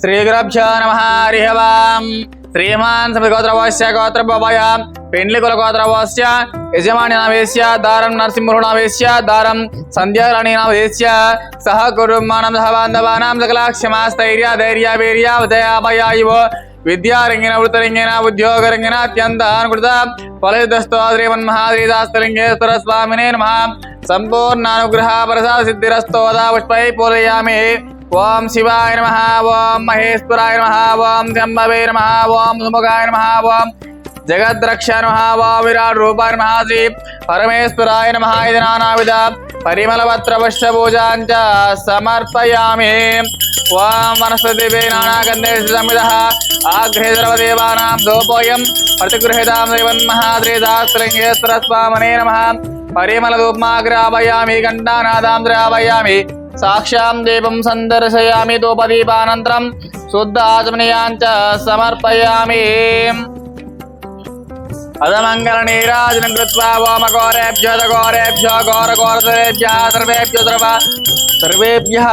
శ్రీగురభ్యో నమ హరిహవాం. ఓం శ్రీమాన్ సమగోత్రవస్య గోత్రభయ పెండ్లి కుల గోత్రవస్య యజమాని నామేస్య దారం నరసింహుడు నామేస్య దారం సంధ్యారాణి నామేస్య సహ కుటుంబానం సహ బాంధవానాం సకలాక్షమాస్థైర్య ధైర్య వీర్య ఉదయామయ ఇవ విద్యారంగిన వృతరంగిన ఉద్యోగరంగిన అత్యంత అనుకృత ఫలయుద్ధస్తో శ్రీమన్మహాద్రీదాస్తలింగేశ్వర స్వామినే నమ. సంపూర్ణ అనుగ్రహ ప్రసాద సిద్ధిరస్తోదా పుష్పై పూలయామి ఓం శివాయ నమ ఓం మహేశ్వరాయ నమ ఓం శంభవే నమ ఓం సుముఖాయ నమ ఓం జగద్రక్ష నమ ఓం విరాట్ రూపాయ నమ శ్రీ పరమేశ్వరాయ నమ ఇది నానావిధ పరిమళపత్ర పుష్ప పూజాంచ సమర్పయామి. ఓం వనస్పతిభే నానాగంధే సమిద ఆగ్రహే సర్వదేవానాం దోపోయం ప్రతిగృహీతాం శ్రీమన్మహాద్రేదాస్త్రంగేశ్వర స్వామనే నమ. పరిమళ పరిమళధూప్మాగ్రాపయామి ఘంటానాదాం ద్రాపయామి साक्षा दीप सन्दर्शयामि दोपदीपान शुद्ध आचमनीयान् च समर्पयामि। अधमङ्गलनीराजनं कृत्वा वामघोरेभ्यो दघोरेभ्यो घोरघोरतरेभ्यः सर्वेभ्यो सर्व सर्वेभ्यः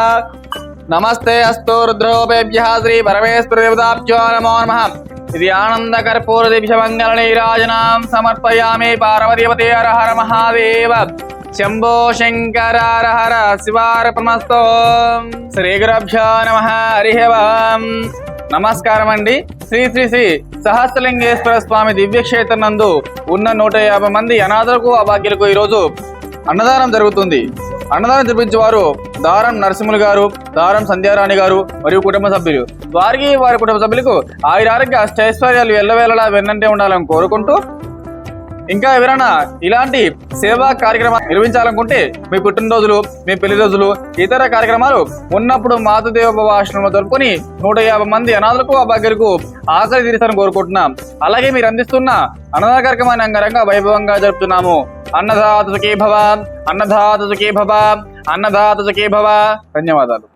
नमस्ते अस्तु रुद्रोपेभ्यः श्रीपरमेश्वरदेवताभ्यो नमो नमः। इति आनन्दकर्पूरदिभ्यमङ्गलनीराजनां समर्पयामि पार्वतीपते हर हर महादेव। శంభో శంకర హర శ్రీ గురభ్యో నమ. హరి నమస్కారం అండి శ్రీ శ్రీ శ్రీ సహస్రలింగేశ్వర స్వామి దివ్యక్షేత్రం నందు ఉన్న నూట యాభై మంది అనాథలకు అభాగ్యులకు ఈరోజు అన్నదానం జరుగుతుంది. అన్నదానం జరిపించే వారు దారం నరసింహులు గారు దారం సంధ్యారాణి గారు మరియు కుటుంబ సభ్యులు. వారికి వారి కుటుంబ సభ్యులకు ఆయురారోగ్య అష్టైశ్వర్యాలు ఎల్లవేళలా వెన్నంటే ఉండాలని కోరుకుంటూ ఇంకా ఎవరైనా ఇలాంటి సేవా కార్యక్రమాలు నిర్వహించాలనుకుంటే మీ పుట్టినరోజులు మీ పెళ్ళి రోజులు ఇతర కార్యక్రమాలు ఉన్నప్పుడు మాతృదేవ ఆశ్రమం జరుపుకొని నూట యాభై మంది అనాథులకు అభాగ్యులకు ఆశ్రయ తీర్చాలని కోరుకుంటున్నాం. అలాగే మీరు అందిస్తున్న అన్నదాన కార్యక్రమాన్ని అంగరంగ వైభవంగా జరుపుతున్నాము. అన్నదాత సుఖీ భవ అన్నదాత సుఖీ భవ అన్నదాత సుఖీ భవ ధన్యవాదాలు.